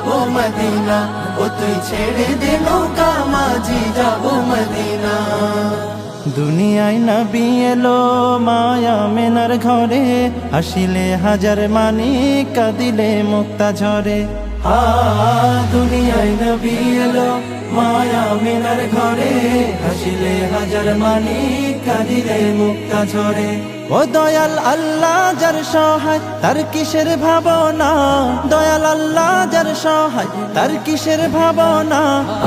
যাব Medina oh তুই ছেড়ে দে নৌকা মাঝি যাব মদিনা দুনিয়ায় নবী এলো মায়া মেনার ঘরে আসিলে হাজার মানি কাদিলে মুক্তা ঝরে হা দুনিয়ায় নবী এলো মায়া মেনার ঘরে হাসিলে হাজার মানি কাদিলে মুক্তা ঝরে। ও দয়াল আল্লাহ যার সহায়, তার কিসের ভাবনা? দয়াল আল্লাহ যার সহায়, তার কিসের ভাবনা?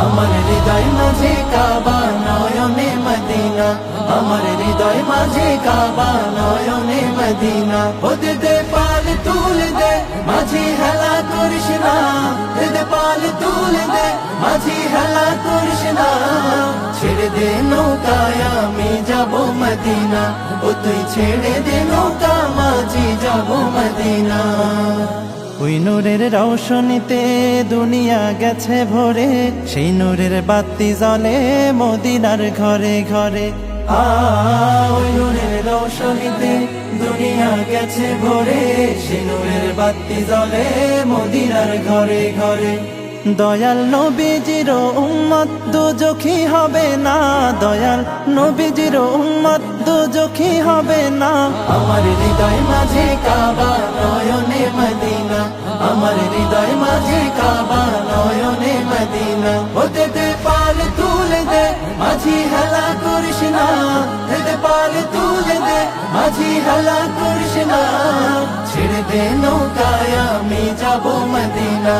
আমার হৃদয় মাঝে কাবা নয়নে মদিনা। আমার হৃদয় মাঝে কাবা নয়নে মদিনা। ও দে পাল তুলে দে, মাঝি হেলা করিস না। দে পাল তুলে দে, মাঝি হেলা করিস না। ছেড়ে দে নৌকায় মদিনা ও তুই ছেড়ে দে নৌকা মাঝি যাব মদিনা। ওই নূরের রৌশনীতে দুনিয়া গেছে ভরে সেই নূরের বাতি জ্বলে মদিনার ঘরে ঘরে। ওই নূরের রৌশনীতে দুনিয়া গেছে ভরে সেই নূরের বাতি জ্বলে মদিনার ঘরে ঘরে। দয়াল নবীজির উম্মত দুজখী হবে না। দয়াল নবীজির উম্মত দুজখী হবে না। আমার হৃদয় মাঝে কাবা নয়নে মদিনা। আমার হৃদয় মাঝে কাবা নয়নে মদিনা। হতে দে পাল তুলে দে মাঝি হেলা দে দে পাল তুলে দে মাঝি হেলা করিস না। ছেড়ে দে নৌকায় আমি যাব মদিনা।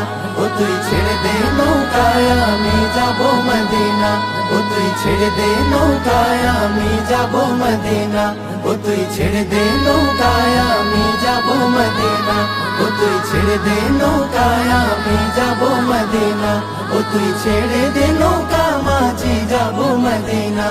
তুই ছেড়ে দে নৌকায়, আমি যাব মদিনা। ও তুই ছেড়ে দে নৌকায়, আমি যাব মদিনা। ও তুই ছেড়ে দে নৌকায়, আমি যাব মদিনা। ও তুই ছেড়ে দে নৌকায়, আমি যাব মদিনা। ও তুই ছেড়ে দে নৌকা, মাঝি, যাব মদিনা।